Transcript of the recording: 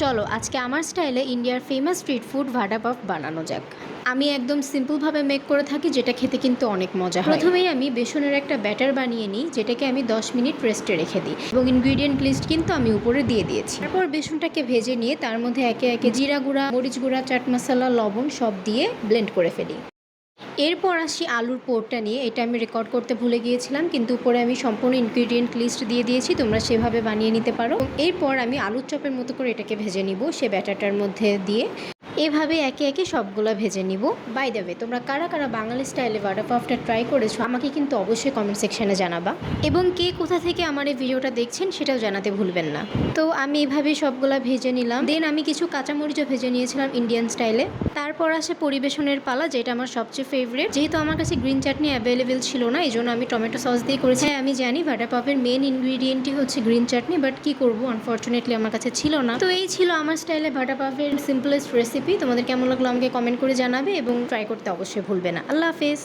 চলো, আজকে আমার স্টাইলে ইন্ডিয়ার famous street food vada pav বানানো যাক। আমি একদম সিম্পলভাবে মেক করে থাকি, যেটা খেতে কিন্তু অনেক মজা হয়। প্রথমেই আমি বেসনের একটা ব্যাটার বানিয়ে নিই, যেটাকে আমি 10 মিনিট রেস্টে রেখে দিই। এবং ইনগ্রিডিয়েন্ট লিস্ট কিন্তু আমি উপরে দিয়ে দিয়েছি। তারপর বেসনটাকে ভেজে নিয়ে, তার মধ্যে একে একে জিরা গুঁড়া, মরিচ গুঁড়া, চাট মশলা, লবণ সব দিয়ে ব্লেন্ড করে ফেলি। এরপর আসি আলুর পোরটা নিয়ে। এটা আমি রেকর্ড করতে ভুলে গিয়েছিলাম, কিন্তু উপরে আমি সম্পূর্ণ ইনগ্রিডিয়েন্ট লিস্ট দিয়ে দিয়েছি, তোমরা সেভাবে বানিয়ে নিতে পারো। এরপর আমি আলুর চপের মতো করে এটাকে ভেজে নিব, সে ব্যাটারটার মধ্যে দিয়ে। এভাবে একে একে সবগুলো ভেজে নিব। বাই দ্য দেবে তোমরা কারা কারা বাঙালি স্টাইলে বাটা পাফটা ট্রাই করেছ, আমাকে কিন্তু অবশ্যই কমেন্ট সেকশনে জানাবা। এবং কে কোথা থেকে আমার এই ভিডিওটা দেখছেন সেটাও জানাতে ভুলবেন না। তো আমি এভাবে সবগুলা ভেজে নিলাম। দেন আমি কিছু কাঁচামরিচও ভেজে নিয়েছিলাম ইন্ডিয়ান স্টাইলে তারপর আসে পরিবেশনের পালা, যেটা আমার সবচেয়ে ফেভারিট যেহেতু আমার কাছে গ্রিন চাটনি অ্যাভেলেবেল ছিল না এই জন্য আমি টমেটো সস দিয়ে করেছি। হ্যাঁ আমি জানি ভাটা মেন ইনগ্রিডিয়েন্টই হচ্ছে গ্রিন চাটনি বাট কি করব? আনফর্চুনেটলি আমার কাছে ছিল না। তো এই ছিল আমার স্টাইলে ভাটা পাপের সিম্পলেস্ট রেসিপি। তোমাদের কেমন লাগল আমাকে কমেন্ট করে জানাবে এবং ট্রাই করতে অবশ্যই ভুলবে না। আল্লাহ হাফেজ।